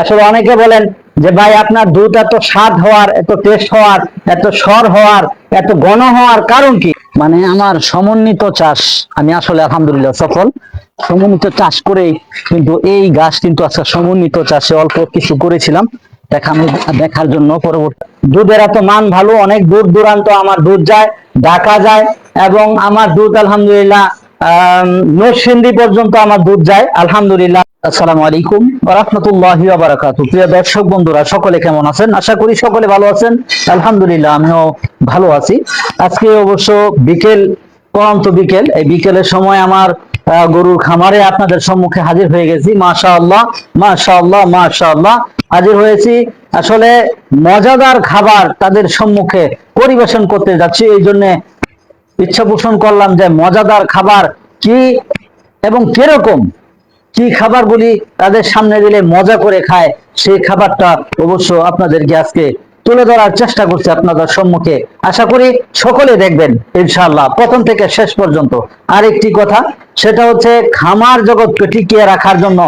আসলে অনেকে বলেন যে ভাই আপনার দুধ এত স্বাদ হওয়ার এত টেস্ট হওয়ার এত স্বর হওয়ার এত ঘন হওয়ার কারণ কি? মানে আমার সমন্বিত চাষ আমি আসলে আলহামদুলিল্লাহ সফল। সমন্বিত চাষ করে কিন্তু এই গাছ কিন্তু আজকে সমন্বিত চাষে অল্প কিছু করেছিলাম। দেখানো দেখার জন্য পরবর্তী দুধের এত মান ভালো অনেক দূর দূরান্ত আমার দুধ যায় ঢাকা যায় এবং আমার দুধ আলহামদুলিল্লাহ আহ নরসিংদী পর্যন্ত আমার দুধ যায় আলহামদুলিল্লাহ। আসসালামু আলাইকুম রহমতুল্লাহি প্রিয় দর্শক বন্ধুরা, সকলে কেমন আছেন? আশা করি সকলে ভালো আছেন। আলহামদুলিল্লাহ, আমিও ভালো আছি। আজকে অবশ্য বিকেল পরন্ত বিকেল। এই বিকেলের সময় আমার গরুর খামারে আপনাদের সম্মুখে হাজির হয়ে গেছি। মাশা আল্লাহ মাশা আল্লাহ মাশা আল্লাহ হাজির হয়েছি। আসলে মজাদার খাবার তাদের সম্মুখে পরিবেশন করতে যাচ্ছি। এই জন্য ইচ্ছা পোষণ করলাম যে মজাদার খাবার কি এবং কীরকম কি খাবারগুলি তাদের সামনে দিলে মজা করে খায়, সেই খাবারটা অবশ্য আপনাদেরকে আজকে তুলে ধরার চেষ্টা করছি আপনাদের সম্মুখে। আশা করি সকলে দেখবেন, ইনশাআল্লাহ। প্রথম থেকে শেষ পর্যন্ত আরেকটি কথা, সেটা হচ্ছে খামার জগৎকে টিকিয়ে রাখার জন্য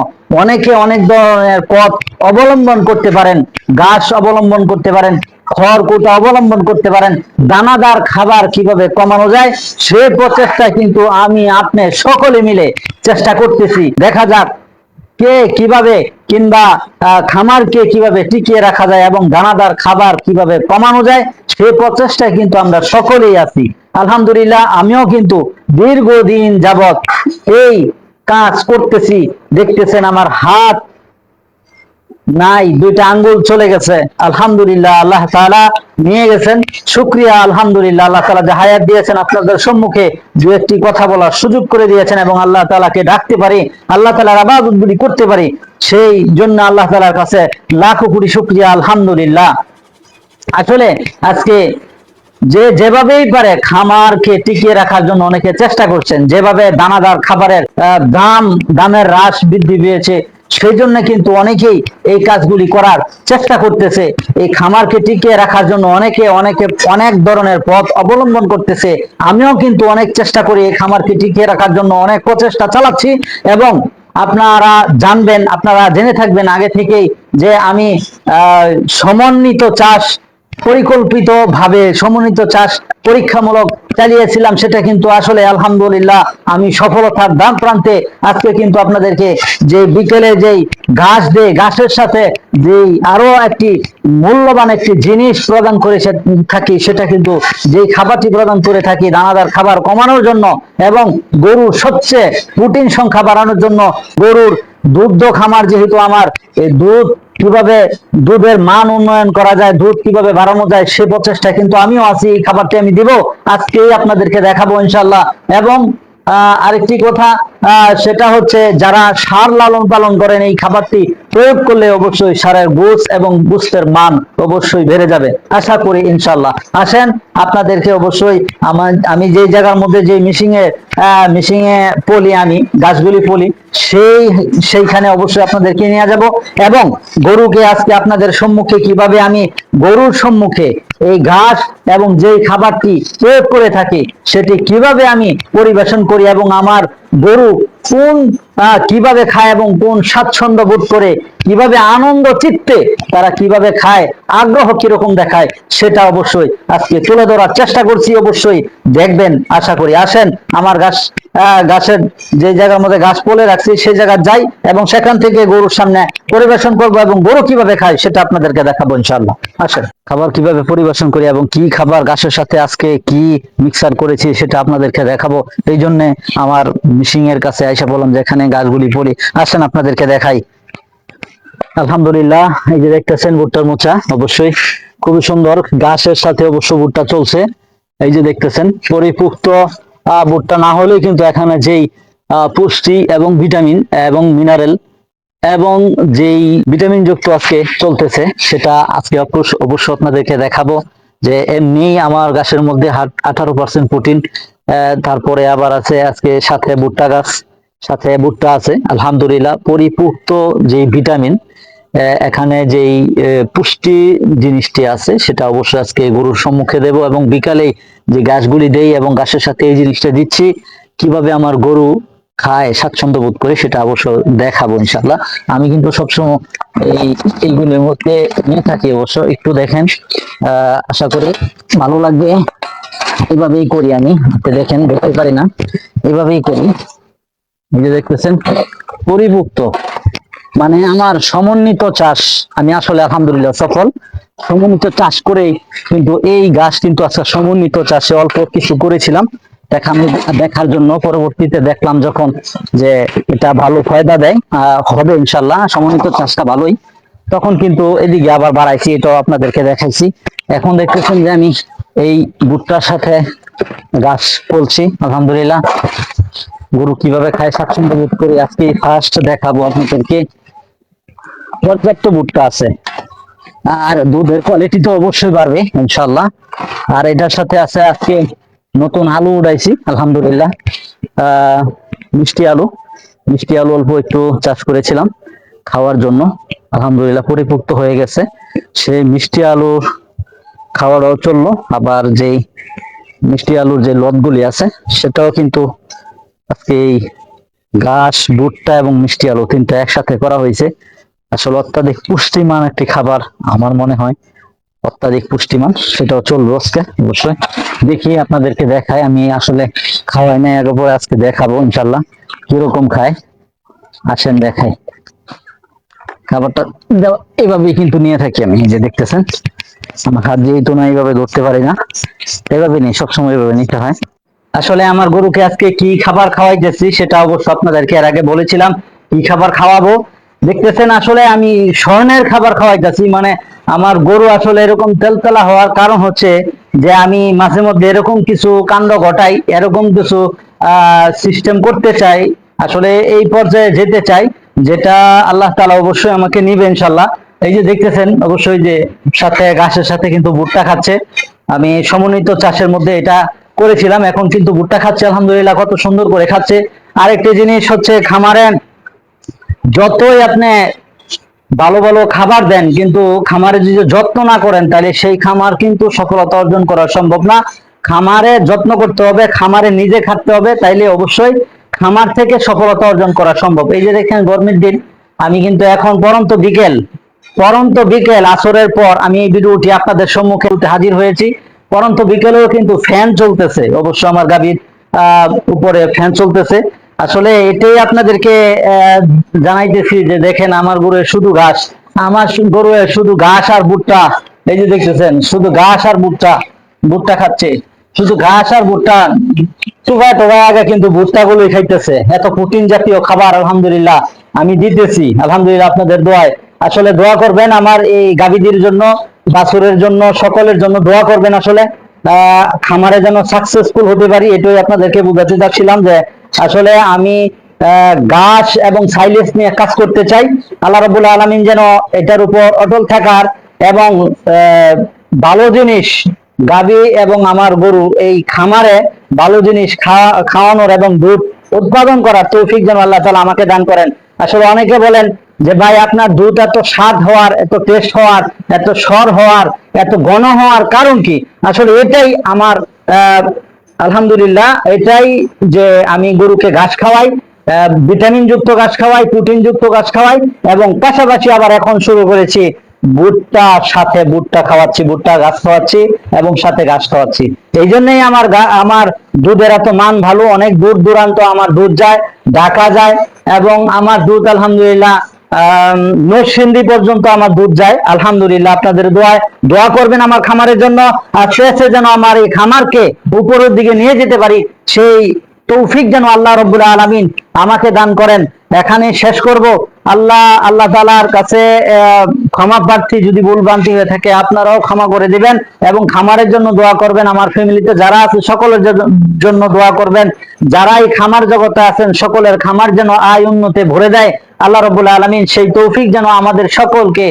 অনেকে অনেক ধরনের পথ অবলম্বন করতে পারেন, গাছ অবলম্বন করতে পারেন খড় কুটা অবলম্বন করতে পারেন। দানাদার খাবার কীভাবে কমানো যায় সে প্রচেষ্টা কিন্তু আমি আপনি সকলে মিলে চেষ্টা করতেছি। দেখা যাক কে কীভাবে কিংবা আহ, খামারকে কীভাবে টিকিয়ে রাখা যায় এবং দানাদার খাবার কীভাবে কমানো যায় সে প্রচেষ্টায় কিন্তু আমরা সকলেই আছি। আলহামদুলিল্লাহ আমিও কিন্তু দীর্ঘদিন যাবত এই কাজ করতেছি। দেখতেছেন আমার হাত নাই, দুইটা আঙ্গুল চলে গেছে। আলহামদুলিল্লাহ, আল্লাহ তাআলা নিয়ে গেছেন। শুক্রিয়া, আলহামদুলিল্লাহ, আল্লাহ তাআলা যে হায়াত দিয়েছেন আপনাদের সম্মুখে দু একটি কথা বলার সুযোগ করে দিয়েছেন এবং আল্লাহ তাআলাকে ডাকতে পারি, আল্লাহ তাআলার আবাদতগুলি করতে পারি, সেই জন্য আল্লাহ তাআলার কাছে লাখো কোটি শুক্রিয়া, আলহামদুলিল্লাহ। আসলে আজকে যে যেভাবেই পারে খামারকে টিকিয়ে রাখার জন্য অনেকে চেষ্টা করছেন। যেভাবে দানাদার খাবারের দাম, দামের হ্রাস বৃদ্ধি পেয়েছে সেই জন্য কিন্তু অনেকেই এই কাজগুলি করার চেষ্টা করতেছে। এই খামারকে টিকিয়ে রাখার জন্য অনেকে অনেকে অনেক ধরনের পথ অবলম্বন করতেছে। আমিও কিন্তু অনেক চেষ্টা করি এই খামারকে টিকিয়ে রাখার জন্য অনেক প্রচেষ্টা চালাচ্ছি এবং আপনারা জানবেন, আপনারা জেনে থাকবেন আগে থেকেই যে আমি সমন্বিত চাষ পরিকল্পিত ভাবে সমন্বিত চাষ পরীক্ষামূলক চালিয়েছিলাম, সেটা কিন্তু আসলে আলহামদুলিল্লাহ আমি সফলতার দাম প্রান্তে আজকে কিন্তু আপনাদেরকে যে বিকেলে যেই ঘাস দেয়, ঘাসের সাথে যেই আরও একটি মূল্যবান একটি জিনিস প্রদান করে থাকি, সেটা কিন্তু যেই খাবারটি প্রদান করে থাকি, দানাদার খাবার কমানোর জন্য এবং গরুর সবচেয়ে প্রোটিন সংখ্যা বাড়ানোর জন্য গরুর দুগ্ধ খামার যেহেতু আমার, এই দুধ কীভাবে দুধের মান উন্নয়ন করা যায়, দুধ কীভাবে বাড়ানো যায় সে প্রচেষ্টা কিন্তু আমিও আছি, এই খাবারটি আমি দিব। আজকেই আপনাদেরকে দেখাবো ইনশাল্লাহ এবং আরেকটি কথা সেটা হচ্ছে যারা সার লালন পালন করেন, এই খাবারটি প্রয়োগ করলে অবশ্যই সারের গুছ এবং গুস্তের মান অবশ্যই বেড়ে যাবে। আশা করি ইনশাল্লাহ আসেন, আপনাদেরকে অবশ্যই আমার, আমি যে জায়গার মধ্যে যে মিশিং এ মিশিং এ পলি আমি গাছগুলি পলি, সেই, সেইখানে অবশ্যই আপনাদেরকে নিয়ে যাব এবং গরুকে আজকে আপনাদের সম্মুখে কীভাবে আমি গরুর সম্মুখে এই ঘাস এবং যেই খাবারটি প্রয়োগ করে থাকি, সেটি কীভাবে আমি পরিবেশন করি এবং আমার গরু কোন কীভাবে খায় এবং কোন স্বাচ্ছন্দ্য বোধ করে, কীভাবে আনন্দ চিত্তে তারা কীভাবে খায়, আগ্রহ কীরকম দেখায়, সেটা অবশ্যই আজকে তুলে ধরার চেষ্টা করছি। অবশ্যই দেখবেন, আশা করি। আসেন আমার গাছ গাছের যে জায়গার মধ্যে গাছ পলে রাখছি, সেই জায়গায় যাই এবং সেখান থেকে গরুর সামনে পরিবেশন করব এবং গরু কীভাবে খায় সেটা আপনাদেরকে দেখাবো ইনশাল্লাহ আসেন, খাবার কীভাবে পরিবেশন করি এবং কি খাবার গাছের সাথে আজকে কি মিক্সার করেছি সেটা আপনাদেরকে দেখাবো। এই জন্য আমার মিশিং এর কাছে আইসা বললাম যে এখানে গাছগুলি পড়ি। আসেন, আপনাদেরকে দেখাই। আলহামদুলিল্লাহ, এই যে দেখতেছেন ভুট্টার মোচা, অবশ্যই খুবই সুন্দর। গাছের সাথে অবশ্য ভুট্টা চলছে। এই যে দেখতেছেন, পরিপুক্ত ভুট্টা না হলেও কিন্তু এখানে যেই পুষ্টি এবং ভিটামিন এবং মিনারেল এবং যেই ভিটামিন যুক্ত আজকে চলতেছে, সেটা আজকে অবশ্য- আপনাদেরকে দেখাবো যে এমনি আমার গাছের মধ্যে আঠারো পার্সেন্ট প্রোটিন তারপরে আবার আছে আজকে সাথে ভুট্টা গাছ, সাথে ভুট্টা আছে, আলহামদুলিল্লাহ, পরিপুক্ত যে ভিটামিন এখানে যেই পুষ্টি জিনিসটি আছে, সেটা অবশ্যই আজকে গরুর সম্মুখে দেব এবং বিকালে যে গাছগুলি দেই এবং গাছের সাথে এই জিনিসটা দিচ্ছি, কীভাবে আমার গরু খায়, স্বাচ্ছন্দ্য বোধ করে সেটা অবশ্য দেখাবো ইনশাল্লাহ আমি কিন্তু সবসময় এই, এইগুলোর মধ্যে নিয়ে থাকি অবশ্য, একটু দেখেন আহ আশা করি ভালো লাগবে। এভাবেই করি আমি দেখেন, দেখতে পারি না। এভাবেই করি। দেখতেছেন পরিপুক্ত মানে আমার সমন্বিত চাষ, আমি আসলে আলহামদুলিল্লাহ সফল। সমন্বিত চাষ করে কিন্তু এই গাছ কিন্তু আজকে সমন্বিত চাষে অল্প কিছু করেছিলাম। দেখা দেখার জন্য পরবর্তীতে দেখলাম যখন যে এটা ভালো ফায়দা দেয় হবে ইনশাল্লাহ সমন্বিত চাষটা ভালোই। তখন কিন্তু এদিকে আবার বাড়াইছি, এটাও আপনাদেরকে দেখাইছি। এখন দেখতেছেন যে আমি এই ভুট্টার সাথে গাছ বলছি আলহামদুলিল্লাহ। গরু কীভাবে খায়, স্বাচ্ছন্দ্য বোধ করে আজকে ফার্স্ট দেখাবো আপনাদেরকে। পর্যাপ্ত ভুট্টা আছে। আর দুধের কোয়ালিটি তো অবশ্যই বাড়বে ইনশাল্লাহ আর এটার সাথে আছে আজকে নতুন আলু উড়াইছি আলহামদুলিল্লাহ। মিষ্টি আলু। মিষ্টি আলু অল্প একটু চাষ করেছিলাম খাওয়ার জন্য। আলহামদুলিল্লাহ পরিপুক্ত হয়ে গেছে। সেই মিষ্টি আলুর খাওয়াটাও চলল। আবার যেই মিষ্টি আলুর যে লতগুলি আছে, সেটাও কিন্তু আজকে এই ঘাস, ভুট্টা এবং মিষ্টি আলু তিনটা একসাথে করা হয়েছে। আসলে অত্যাধিক পুষ্টিমান একটি খাবার আমার মনে হয়। অত্যাধিক পুষ্টিমান, সেটাও চলবে আজকে, অবশ্যই। দেখি আপনাদেরকে দেখাই, আমি আসলে খাওয়াই নাই, এর উপরে আজকে দেখাবো, ইনশাল্লাহ। কীরকম খায়, আসেন দেখাই। খাবারটা এভাবেই কিন্তু নিয়ে থাকি আমি যে দেখতেছেন। আমার হাত যেহেতু না এইভাবে ধরতে পারি না। এভাবে নেই, সবসময় এভাবে নিতে হয়। আসলে আমার গরুকে আজকে কি খাবার খাওয়াইতেছি, সেটা অবশ্য আপনাদেরকে এর আগে বলেছিলাম, কি খাবার খাওয়াবো দেখতেছেন আসলে আমি স্বর্ণের খাবার খাওয়াইতেছি মানে আমার গরু আসলে এরকম তেলতেলা হওয়ার কারণ হচ্ছে যে আমি মাঝে মধ্যে এরকম কিছু কাণ্ড ঘটাই, এরকম কিছু সিস্টেম করতে চাই, আসলে এই পর্যায়ে যেতে চাই, যেটা আল্লাহ তালা অবশ্যই আমাকে নিবে ইনশাল্লাহ এই যে দেখতেছেন, অবশ্যই যে সাথে ঘাসের সাথে কিন্তু ভুট্টা খাচ্ছে। আমি সমন্বিত চাষের মধ্যে এটা করেছিলাম, এখন কিন্তু ভুট্টা খাচ্ছে, আলহামদুলিল্লাহ কত সুন্দর করে খাচ্ছে। আরেকটি জিনিস হচ্ছে খামারে যতই আপনি ভালো ভালো খাবার দেন কিন্তু খামারে যদি যত্ন না করেন তাহলে সেই খামার কিন্তু সফলতা অর্জন করা সম্ভব না। খামারে যত্ন করতে হবে খামারে নিজে খাটতে হবে তাইলে অবশ্যই খামার থেকে সফলতা অর্জন করা সম্ভব। এই যে দেখেন গরমের দিন আমি কিন্তু এখন পরন্ত বিকেল পরন্ত বিকেল আসরের পর আমি এই ভিডিওটি আপনাদের সম্মুখে হাজির হয়েছি। পরন্ত বিকেলেও কিন্তু ফ্যান চলতেছে। অবশ্য আমার গাভীর আহ, উপরে ফ্যান চলতেছে। আসলে এটাই আপনাদেরকে জানাইতেছি যে দেখেন আমার গরু শুধু ঘাস, আমার গরু শুধু ঘাস আর ভুট্টা। এই যে দেখতেছেন, শুধু ঘাস আর ভুট্টা ভুট্টা খাচ্ছে। শুধু ঘাস আর ভুট্টা টুকা টুকা আগে কিন্তু ভুট্টা গুলোই খাইতেছে। এত প্রোটিন জাতীয় খাবার, আলহামদুলিল্লাহ, আমি দিতেছি। আলহামদুলিল্লাহ আপনাদের দোয়ায়। আসলে দোয়া করবেন আমার এই গাভীদের জন্য, বাছুরের জন্য, সকলের জন্য দোয়া করবেন আসলে। খামারে যেন সাকসেসফুল হতে পারি, এটাই আপনাদেরকে বুঝাতে চাচ্ছিলাম যে আসলে আমি গাছ এবং সাইলেস নিয়ে কাজ করতে চাই। আল্লাহ রাবুল আলমিন যেন এটার উপর অটল থাকার এবং ভালো জিনিস গাভী এবং আমার গরু এই খামারে ভালো জিনিস খাওয়া- খাওয়ানোর এবং দুধ উৎপাদন করার তৌফিক যেন আল্লাহ তালা আমাকে দান করেন। আসলে অনেকে বলেন যে, ভাই, আপনার দুধ এত স্বাদ হওয়ার, এত টেস্ট হওয়ার, এত স্বর হওয়ার, এত ঘন হওয়ার কারণ কি? আসলে এটাই আমার আলহামদুলিল্লাহ, এটাই যে আমি গরুকে ঘাস খাওয়াই ভিটামিন যুক্ত ঘাস খাওয়াই প্রোটিন যুক্ত ঘাস খাওয়াই, এবং পাশাপাশি আবার এখন শুরু করেছি ভুট্টা, সাথে ভুট্টা খাওয়াচ্ছি, ভুট্টা ঘাস খাওয়াচ্ছি এবং সাথে ঘাস খাওয়াচ্ছি। এই জন্যই আমার আমার দুধের এত মান ভালো, অনেক দূর দূরান্ত আমার দুধ যায়, ঢাকা যায়, এবং আমার দুধ আলহামদুলিল্লাহ নরসিংদী পর্যন্ত আমার দুধ যায়। আলহামদুলিল্লাহ, আপনাদের দোয়ায় দোয়া করবেন আমার খামারের জন্য। আর শেষে যেন আমার এই খামারকে উপরের দিকে নিয়ে যেতে পারি, সেই তৌফিক যেন আল্লাহ রব্বুল আলমিন আমাকে দান করেন। এখানে শেষ করব। আল্লাহ আল্লাহ তালার কাছে ক্ষমা প্রার্থী যদি ভুল ভ্রান্তি হয়ে থাকে, আপনারাও ক্ষমা করে দিবেন এবং খামারের জন্য দোয়া করবেন আমার ফ্যামিলিতে যারা আছে, সকলের জন্য দোয়া করবেন। যারা এই খামার জগতে আছেন, সকলের খামার যেন আয় উন্নতে ভরে দেয়। আল্লাহ রবুল আলমিন সেই তৌফিক যেন আমাদের সকলকে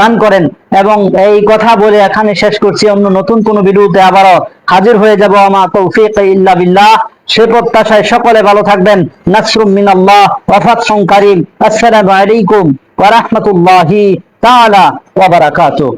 দান করেন এবং এই কথা বলে এখানে শেষ করছি। অন্য নতুন কোন ভিডিওতে আবারও হাজির হয়ে যাব। আমার তৌফিক ইল্লা সে প্রত্যাশায় সকলে ভালো থাকবেন। নাসরুম মিনাল্লাহ। ওয়াফাত সংকারিম আসসালামু আলাইকুম ওয়া রাহমাতুল্লাহি তাআলা ওয়া বারাকাতুহু।